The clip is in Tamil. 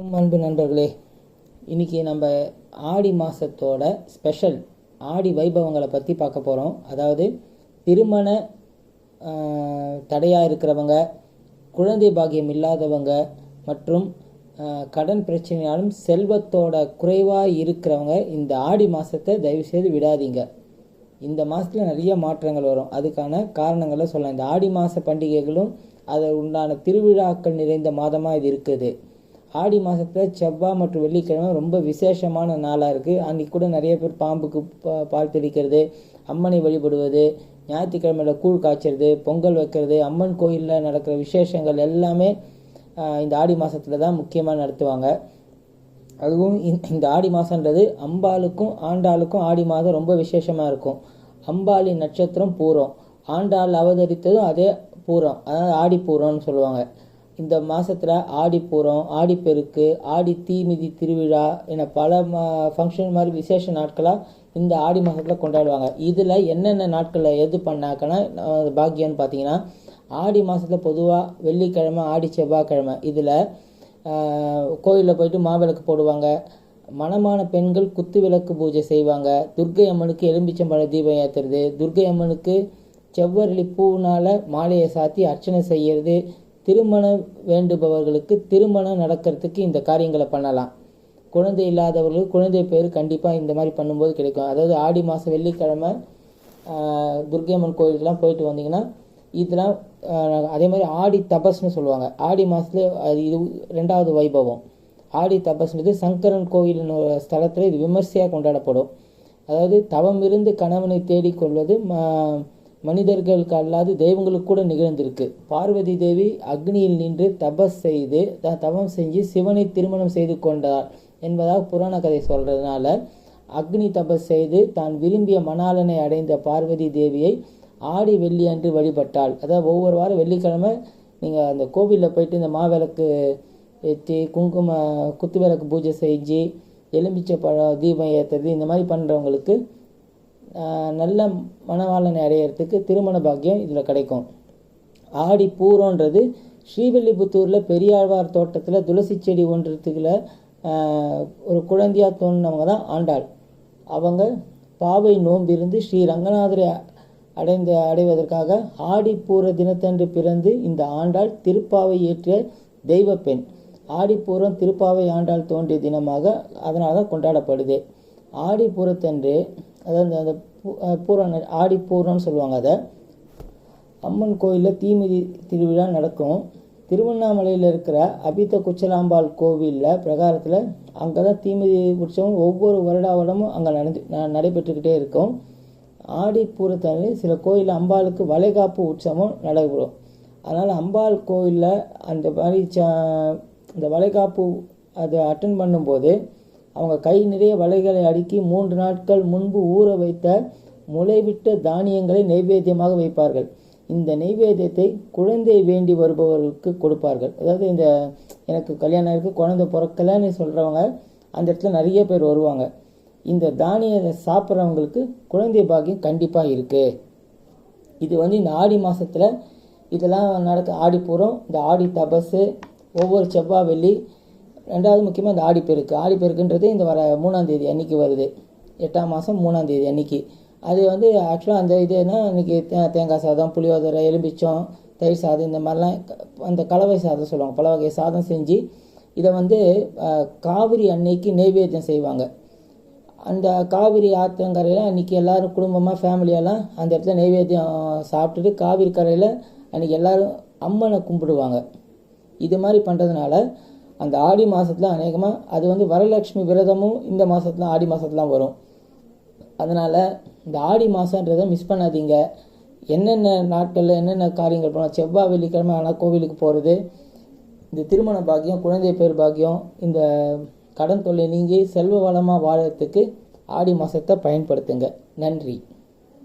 அன்பு நண்பர்களே. இன்றைக்கி நம்ம ஆடி மாதத்தோட ஸ்பெஷல் ஆடி வைபவங்களை பற்றி பார்க்க போகிறோம் அதாவது திருமண தடையாக இருக்கிறவங்க குழந்தை பாக்கியம் இல்லாதவங்க மற்றும் கடன் பிரச்சனையாலும் செல்வத்தோட குறைவாக இருக்கிறவங்க இந்த ஆடி மாதத்தை தயவுசெய்து விடாதீங்க. இந்த மாதத்தில் நிறைய மாற்றங்கள் வரும். அதுக்கான காரணங்களை சொல்லலாம். இந்த ஆடி மாத பண்டிகைகளும் அதை உண்டான திருவிழாக்கள் நிறைந்த மாதமாக இது இருக்குது. ஆடி மாதத்தில் செவ்வாய் மற்றும் வெள்ளிக்கிழமை ரொம்ப விசேஷமான நாளாக இருக்குது அன்றைக்கி கூட நிறைய பேர் பாம்புக்கு பா- பால் தெளிக்கிறது அம்மனை வழிபடுவது ஞாயிற்றுக்கிழமையில் கூழ் காய்ச்சறது பொங்கல் வைக்கிறது அம்மன் கோயிலில் நடக்கிற விசேஷங்கள் எல்லாமே இந்த ஆடி மாதத்தில் தான் முக்கியமாக நடத்துவாங்க. அதுவும் இந்த- இந்த ஆடி மாதன்றது அம்பாளுக்கும் ஆண்டாளுக்கும் ஆடி மாதம் ரொம்ப விசேஷமாக இருக்கும். அம்பாளின் நட்சத்திரம் பூரம். ஆண்டாள் அவதரித்ததும் அதே பூரம். அதாவது ஆடி பூரம்னு சொல்லுவாங்க. இந்த மாதத்தில் ஆடிப்பூரம் ஆடிப்பெருக்கு ஆடி தீமிதி திருவிழா என பல ஃபங்க்ஷன் மாதிரி விசேஷ நாட்களாக இந்த ஆடி மாதத்தில் கொண்டாடுவாங்க. இதில் என்னென்ன நாட்களில் எது பண்ணாக்கன்னா பாக்கியம்னு பார்த்தீங்கன்னா ஆடி மாதத்தில் பொதுவாக வெள்ளிக்கிழமை ஆடி செவ்வாய்க்கிழமை. இதில் கோயிலில் போயிட்டு மாவிளக்கு போடுவாங்க. மணமான பெண்கள் குத்து விளக்கு பூஜை செய்வாங்க. துர்க்கை அம்மனுக்கு எலும்பிச்சம்பழ தீபம் ஏற்றுறது துர்கை அம்மனுக்கு செவ்வரளி பூவினால் மாலையை சாத்தி அர்ச்சனை செய்கிறது திருமணம் வேண்டுபவர்களுக்கு திருமணம் நடக்கிறதுக்கு இந்த காரியங்களை பண்ணலாம். குழந்தை இல்லாதவர்களுக்கு குழந்தை பேர் கண்டிப்பாக இந்த மாதிரி பண்ணும்போது கிடைக்கும். அதாவது ஆடி மாதம் வெள்ளிக்கிழமை துர்கையம்மன் துர்க்கை அம்மன் கோயிலுக்கெல்லாம் போயிட்டு வந்தீங்கன்னா இதெல்லாம் அதே மாதிரி ஆடி தபஸ்னு சொல்லுவாங்க. ஆடி மாதத்துல அது இது ரெண்டாவது வைபவம். ஆடி தபஸ்ன்றது சங்கரன் கோயிலின் ஸ்தலத்தில் இது விமர்சையாக கொண்டாடப்படும். அதாவது தவம் இருந்து கணவனை தேடிக்கொள்வது ம- மனிதர்களுக்கு அல்லாது தெய்வங்களுக்கு கூட நிகழ்ந்திருக்கு. பார்வதி தேவி அக்னியில் நின்று தபஸ் செய்து த- தவம் செஞ்சு சிவனை திருமணம் செய்து கொண்டார் என்பதாக புராண கதை சொல்றதுனால அக்னி தபஸ் செய்து தான் விரும்பிய மணாலனை அடைந்த பார்வதி தேவியை ஆடி வெள்ளி அன்று வழிபட்டாள். அதாவது ஒவ்வொரு வாரம் வெள்ளிக்கிழமை நீங்கள் அந்த கோவிலில் போயிட்டு இந்த மாவிளக்கு ஏற்றி குங்கும குத்து விளக்கு பூஜை செஞ்சு எலுமிச்சை பழம் தீபம் ஏற்றுறது இந்த மாதிரி பண்ணுறவங்களுக்கு நல்ல மணவாளனை அடையிறதுக்கு திருமண பாக்கியம் இதில் கிடைக்கும். ஆடி பூரோன்றது ஸ்ரீவில்லிபுத்தூரில் பெரியாழ்வார் தோட்டத்தில் துளசி செடி ஒன்றத்துக்குள்ள ஒரு குழந்தையாக தோணுனவங்க தான் ஆண்டாள். அவங்க பாவை நோம்பிருந்து ஸ்ரீ ரங்கநாதரை அடைந்த அடைவதற்காக ஆடிப்பூர தினத்தன்று பிறந்து இந்த ஆண்டாள் திருப்பாவை ஏற்றிய தெய்வ பெண். ஆடிப்பூரம் திருப்பாவை ஆண்டாள் தோன்றிய தினமாக அதனால தான் கொண்டாடப்படுது. ஆடிப்பூரத்தன்று அதாவது அந்த பூ- ஆடி பூரம் ஆடிப்பூரம்னு சொல்லுவாங்க அதை. அம்மன் கோயிலில் தீமிதி திருவிழா நடக்கும். திருவண்ணாமலையில் இருக்கிற அபித்த குச்சலாம்பாள் கோவிலில் பிரகாரத்தில் அங்கே தான் தீமிதி உற்சவம் ஒவ்வொரு வருடாவடமும் அங்கே நடந்து ந- நடைபெற்றுக்கிட்டே இருக்கும். ஆடி பூரத்தன்று சில கோயிலில் அம்பாளுக்கு வளைகாப்பு உற்சவம் நடைபெறும். அதனால் அம்பாள் கோயிலில் அந்த மாதிரி ச இந்த வளைகாப்பு அதை அட்டன் பண்ணும்போது அவங்க கை நிறைய வலைகளை அடுக்கி மூன்று நாட்கள் முன்பு ஊற வைத்த முளைவிட்ட தானியங்களை நைவேத்தியமாக வைப்பார்கள். இந்த நைவேத்தியத்தை குழந்தை வேண்டி வருபவர்களுக்கு கொடுப்பார்கள். அதாவது இந்த எனக்கு கல்யாணம் இருக்குது குழந்தை பிறக்கலன்னு சொல்கிறவங்க அந்த இடத்துல நிறைய பேர் வருவாங்க. இந்த தானியத்தை சாப்பிட்றவங்களுக்கு குழந்தை பாக்கியம் கண்டிப்பாக இருக்குது இது வந்து இந்த ஆடி மாதத்தில் இதெல்லாம் நடக்க ஆடிப்பூரம் இந்த ஆடி தபஸு ஒவ்வொரு செவ்வாய் வெள்ளி ரெண்டாவது முக்கியமாக இந்த ஆடிப்பெருக்கு. ஆடிப்பெருக்குன்றது இந்த வர மூணாந்தேதி அன்னைக்கு வருது. எட்டாம் மாதம் மூணாந்தேதி அன்னைக்கு. அது வந்து ஆக்சுவலாக அந்த இதுனா இன்றைக்கி தே- தேங்காய் சாதம் புளியோதரை எலும்பிச்சம் தயிர் சாதம் இந்த மாதிரிலாம் அந்த கலவை சாதம் சொல்லுவாங்க. பல வகை சாதம் செஞ்சு இதை வந்து காவிரி அன்னைக்கு நெய்வேத்தியம் செய்வாங்க. அந்த காவிரி ஆற்றங்கரையில் அன்றைக்கி எல்லாரும் குடும்பமாக ஃபேமிலியெல்லாம் அந்த இடத்துல நெய்வேத்தியம் சாப்பிட்டுட்டு காவிரி கரையில் அன்றைக்கி எல்லோரும் அம்மனை கும்பிடுவாங்க. இது மாதிரி பண்ணுறதுனால அந்த ஆடி மாதத்தில் அநேகமாக அது வந்து வரலட்சுமி விரதமும் இந்த மாதத்துல ஆடி மாதத்துலாம் வரும். அதனால் இந்த ஆடி மாதன்றதை மிஸ் பண்ணாதீங்க. என்னென்ன நாட்களில் என்னென்ன காரியங்கள் பண்ணலாம்? செவ்வாய் வெள்ளிக்கிழமை ஆனால் கோவிலுக்கு போகிறது இந்த திருமண பாக்கியம் குழந்தை பேர் பாக்கியம் இந்த கடன் தொல்லை நீங்கி செல்வ வளமாக வாழறதுக்கு ஆடி மாதத்தை பயன்படுத்துங்க. நன்றி.